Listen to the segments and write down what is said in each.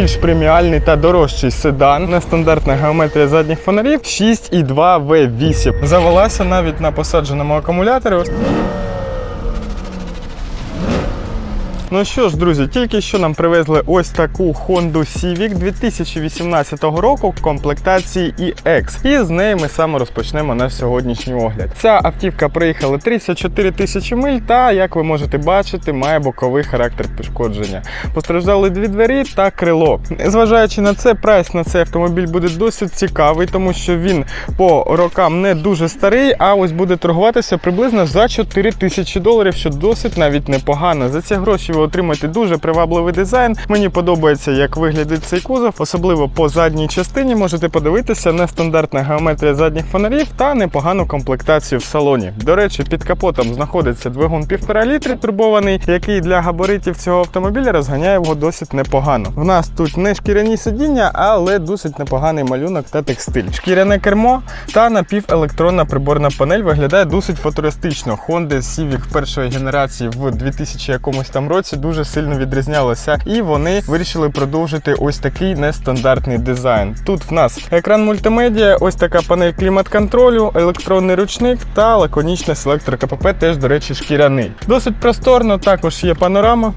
більш преміальний та дорожчий седан. Нестандартна геометрія задніх фонарів 6,2 V8. Завелася навіть на посадженому акумуляторі. Ну що ж, друзі, тільки що нам привезли ось таку Honda Civic 2018 року в комплектації EX. І з неї ми саме розпочнемо наш сьогоднішній огляд. Ця автівка проїхала 34 тисячі миль та, як ви можете бачити, має боковий характер пошкодження. Постраждали дві двері та крило. Зважаючи на це, прайс на цей автомобіль буде досить цікавий, тому що він по рокам не дуже старий, а ось буде торгуватися приблизно за 4 тисячі доларів, що досить навіть непогано. За ці гроші ви отримаєте дуже привабливий дизайн. Мені подобається, як виглядить цей кузов, особливо по задній частині. Можете подивитися нестандартна геометрія задніх фонарів та непогану комплектацію в салоні. До речі, під капотом знаходиться двигун 1,5 літри турбований, який для габаритів цього автомобіля розганяє його досить непогано. В нас тут не шкіряні сидіння, але досить непоганий малюнок та текстиль. Шкіряне кермо та напівелектронна приборна панель виглядає досить футуристично. Honda Civic першої генерації в 2000 якомусь там році дуже сильно відрізнялася, і вони вирішили продовжити ось такий нестандартний дизайн. Тут в нас екран мультимедіа, ось така панель клімат-контролю, електронний ручник та лаконічний селектор КПП, теж, до речі, шкіряний. Досить просторно, також є панорама.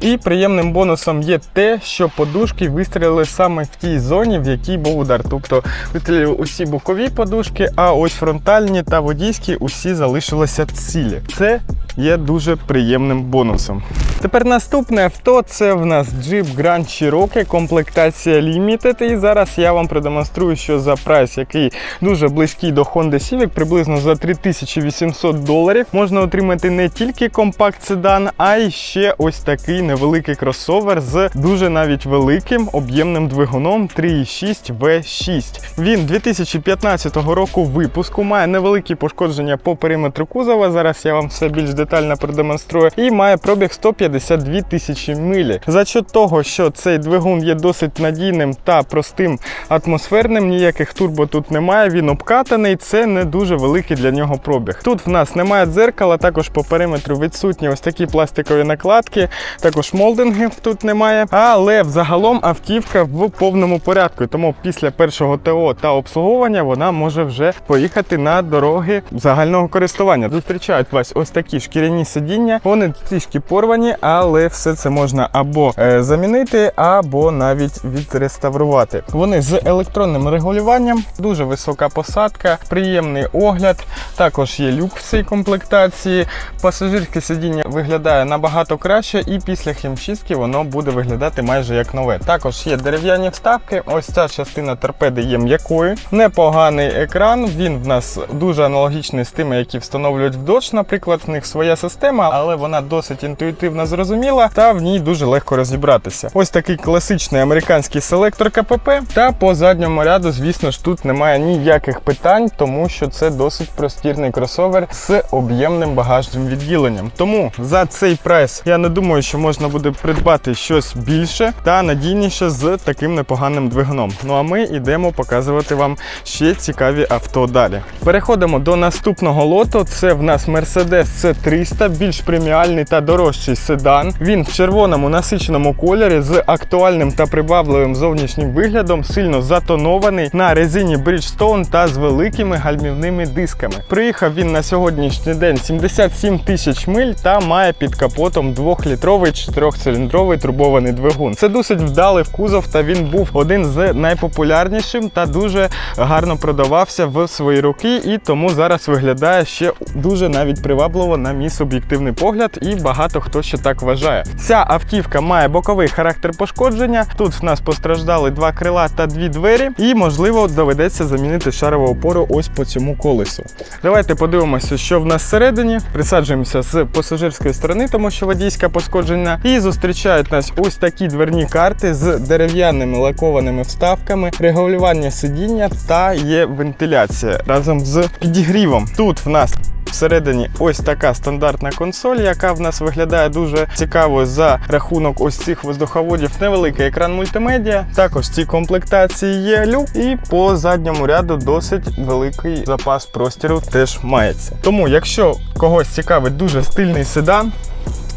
І приємним бонусом є те, що подушки вистрілили саме в тій зоні, в якій був удар. Тобто вистрілили усі бокові подушки, а ось фронтальні та водійські усі залишилися цілі. Це є дуже приємним бонусом. Тепер наступне авто це в нас Jeep Grand Cherokee, комплектація Limited. І зараз я вам продемонструю, що за прайс, який дуже близький до Honda Civic, приблизно за 3800 доларів, можна отримати не тільки компакт седан, а й ще ось такий невеликий кросовер з дуже навіть великим об'ємним двигуном 3,6 V6. Він 2015 року випуску, має невеликі пошкодження по периметру кузова. Зараз я вам все більш детально продемонструю. І має пробіг 152 тисячі милі. За счет того, що цей двигун є досить надійним та простим атмосферним, ніяких турбо тут немає. Він обкатаний, це не дуже великий для нього пробіг. Тут в нас немає дзеркала, також по периметру відсутні ось такі пластикові накладки, також молдингів тут немає. Але взагалом автівка в повному порядку. Тому після першого ТО та обслуговування вона може вже поїхати на дороги загального користування. Зустрічають вас ось такі шкіряні сидіння. Вони трішки порвані, але все це можна або е, замінити, або навіть відреставрувати. Вони з електронним регулюванням, дуже висока посадка, приємний огляд. Також є люк в цій комплектації. Пасажирське сидіння виглядає набагато краще, і після хімчистки воно буде виглядати майже як нове. Також є дерев'яні вставки. Ось ця частина торпеди є м'якою. Непоганий екран. Він в нас дуже аналогічний з тими, які встановлюють в Dodge, наприклад, в них своя система, але вона досить інтуїтивно зрозуміла та в ній дуже легко розібратися. Ось такий класичний американський селектор КПП. Та по задньому ряду, звісно ж, тут немає ніяких питань, тому що це досить простірний кросовер з об'ємним багажним відділенням. Тому за цей прайс я не думаю, що можна буде придбати щось більше та надійніше з таким непоганим двигуном. Ну а ми йдемо показувати вам ще цікаві авто далі. Переходимо до наступного лоту. Це в нас Mercedes C300, більш преміальний та дорожчий седан. Він в червоному насиченому кольорі з актуальним та прибавливим зовнішнім виглядом, сильно затонований на резині Bridgestone та з великими гальмівними дисками. Приїхав він на сьогоднішній день 77 тисяч миль та має під капотом 2-літровий 4-циліндровий турбований двигун. Це досить вдалий кузов, та він був один з найпопулярнішим та дуже гарно продавався в свої роки, і тому зараз виглядає ще дуже навіть привабливо на мій суб'єктивний погляд, і багато хто ще так вважає. Ця автівка має боковий характер пошкодження. Тут в нас постраждали два крила та дві двері, і можливо доведеться замінити шарову опору ось по цьому колесу. Давайте подивимося, що в нас всередині. Присаджуємося з пасажирської сторони, тому що водійська пошкоджена. І зустрічають нас ось такі дверні карти з дерев'яними лакованими вставками, регулювання сидіння та є вентиляція разом з підігрівом. Тут в нас Всередині ось така стандартна консоль, яка в нас виглядає дуже цікаво за рахунок ось цих воздуховодів. Невеликий екран мультимедіа. Також в цій комплектації є люк, і по задньому ряду досить великий запас простіру теж мається. Тому, якщо когось цікавить дуже стильний седан,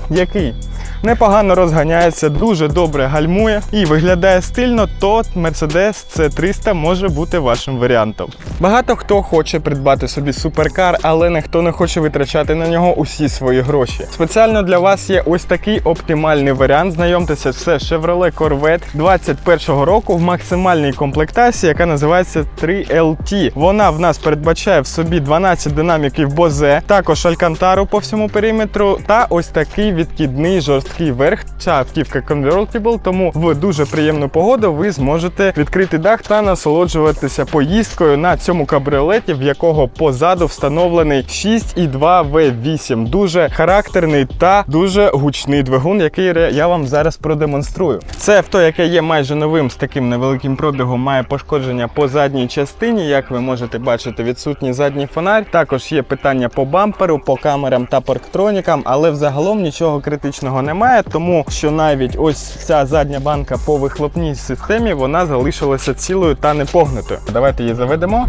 який непогано розганяється, дуже добре гальмує і виглядає стильно, то Mercedes C300 може бути вашим варіантом. Багато хто хоче придбати собі суперкар, але ніхто не хоче витрачати на нього усі свої гроші. Спеціально для вас є ось такий оптимальний варіант. Знайомтеся, це Chevrolet Corvette 21 року в максимальній комплектації, яка називається 3LT. Вона в нас передбачає в собі 12 динаміків Bose, також алькантару по всьому периметру, та ось такий відкидний жорсткий верх. Ця автівка convertible, тому в дуже приємну погоду ви зможете відкрити дах та насолоджуватися поїздкою на цьому кабріолеті, в якого позаду встановлений 6,2 V8. Дуже характерний та дуже гучний двигун, який я вам зараз продемонструю. Це авто, яке є майже новим з таким невеликим пробігом, має пошкодження по задній частині. Як ви можете бачити, відсутній задній фонарь. Також є питання по бамперу, по камерам та парктронікам, але взагалом нічого критичного немає, тому що навіть ось ця задня банка по вихлопній системі вона залишилася цілою та непогнутою. Давайте її заведемо.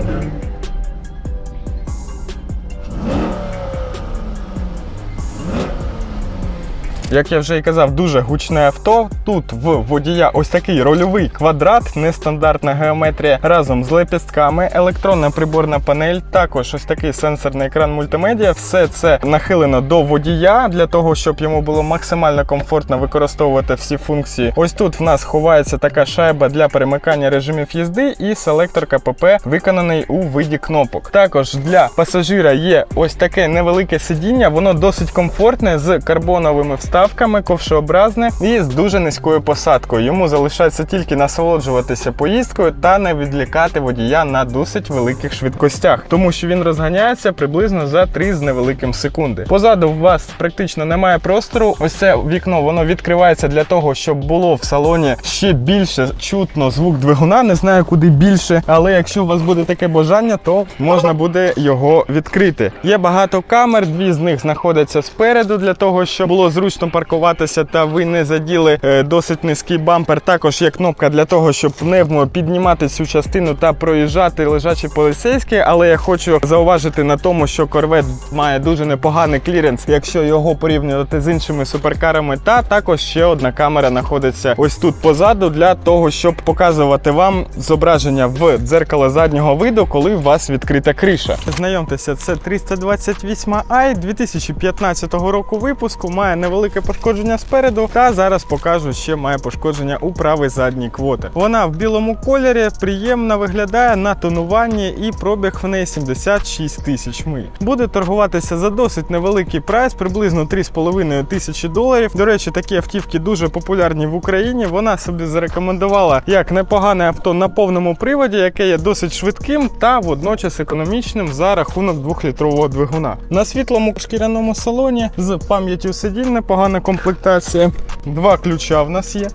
Як я вже і казав, дуже гучне авто. Тут в водія ось такий рольовий квадрат, нестандартна геометрія разом з лепістками, електронна приборна панель, також ось такий сенсорний екран мультимедіа. Все це нахилено до водія для того, щоб йому було максимально комфортно використовувати всі функції. Ось тут в нас ховається така шайба для перемикання режимів їзди, і селектор КПП виконаний у виді кнопок. Також для пасажира є ось таке невелике сидіння, воно досить комфортне з карбоновими вставками, ковшообразне і з дуже низькою посадкою. Йому залишається тільки насолоджуватися поїздкою та не відлікати водія на досить великих швидкостях, тому що він розганяється приблизно за 3 з невеликим секунди. Позаду у вас практично немає простору. Ось це вікно воно відкривається для того, щоб було в салоні ще більше чутно звук двигуна. Не знаю куди більше, але якщо у вас буде таке бажання, то можна буде його відкрити. Є багато камер, дві з них знаходяться спереду для того, щоб було зручно паркуватися та ви не заділи е, досить низький бампер. Також є кнопка для того, щоб пневмо піднімати цю частину та проїжджати лежачий поліцейський. Але я хочу зауважити на тому, що Corvette має дуже непоганий кліренс, якщо його порівнювати з іншими суперкарами. Та також ще одна камера знаходиться ось тут позаду для того, щоб показувати вам зображення в дзеркало заднього виду, коли у вас відкрита криша. Знайомтеся, це 328i 2015 року випуску. Має невелике пошкодження спереду. Та зараз покажу, ще має пошкодження у правий задній квотер. Вона в білому кольорі приємно виглядає на тонуванні і пробіг в неї 76 тисяч миль. Буде торгуватися за досить невеликий прайс, приблизно 3,5 тисячі доларів. До речі, такі автівки дуже популярні в Україні. Вона собі зарекомендувала як непогане авто на повному приводі, яке є досить швидким та водночас економічним за рахунок 2-літрового двигуна. На світлому шкіряному салоні з пам'яттю сидінь непогана комплектація. Два ключа в нас є.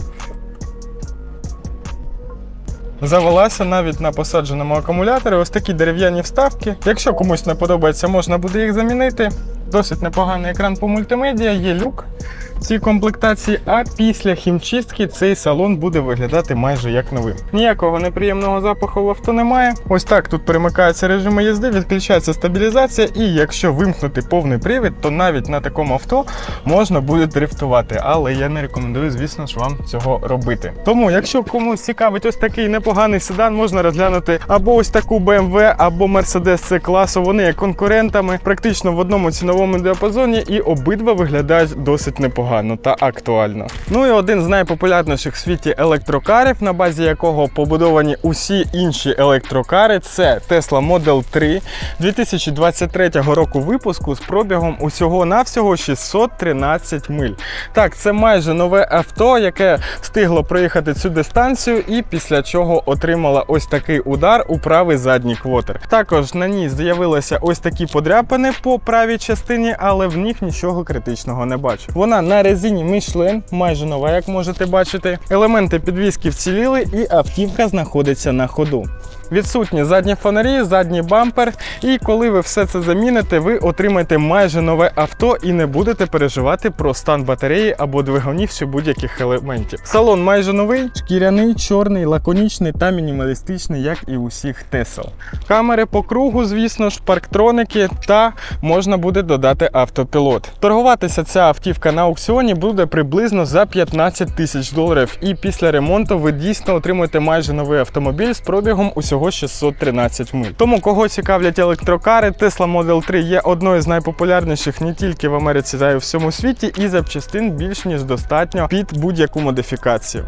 Завелася навіть на посадженому акумуляторі. Ось такі дерев'яні вставки. Якщо комусь не подобається, можна буде їх замінити. Досить непоганий екран по мультимедіа, є люк цій комплектації, а після хімчистки цей салон буде виглядати майже як новим. Ніякого неприємного запаху в авто немає. Ось так тут перемикаються режими їзди, відключається стабілізація, і якщо вимкнути повний привід, то навіть на такому авто можна буде дрифтувати. Але я не рекомендую, звісно ж, вам цього робити. Тому, якщо комусь цікавить ось такий непоганий седан, можна розглянути або ось таку BMW, або Mercedes C класу. Вони є конкурентами, практично в одному ціновому діапазоні, і обидва виглядають досить непогано та актуально. Ну і один з найпопулярніших в світі електрокарів, на базі якого побудовані усі інші електрокари, це Tesla Model 3 2023 року випуску з пробігом усього навсього 613 миль. Так, це майже нове авто, яке встигло проїхати цю дистанцію, і після чого отримала ось такий удар у правий задній квотер. Також на ній з'явилися ось такі подряпини по правій частині, але в них нічого критичного не бачу. Вона на резині Michelin, майже нова, як можете бачити. Елементи підвіски вціліли, і автівка знаходиться на ходу. Відсутні задні фонарі, задній бампер. І коли ви все це заміните, ви отримаєте майже нове авто і не будете переживати про стан батареї або двигунів чи будь-яких елементів. Салон майже новий, шкіряний, чорний, лаконічний та мінімалістичний, як і усіх Тесел. Камери по кругу, звісно ж, парктроники та можна буде додати автопілот. Торгуватися ця автівка на аукціоні буде приблизно за 15 тисяч доларів. І після ремонту ви дійсно отримуєте майже новий автомобіль з пробігом усього 613 миль. Тому кого цікавлять електрокари, Tesla Model 3 є одною з найпопулярніших не тільки в Америці, та й у всьому світі, і запчастин більш ніж достатньо під будь-яку модифікацію.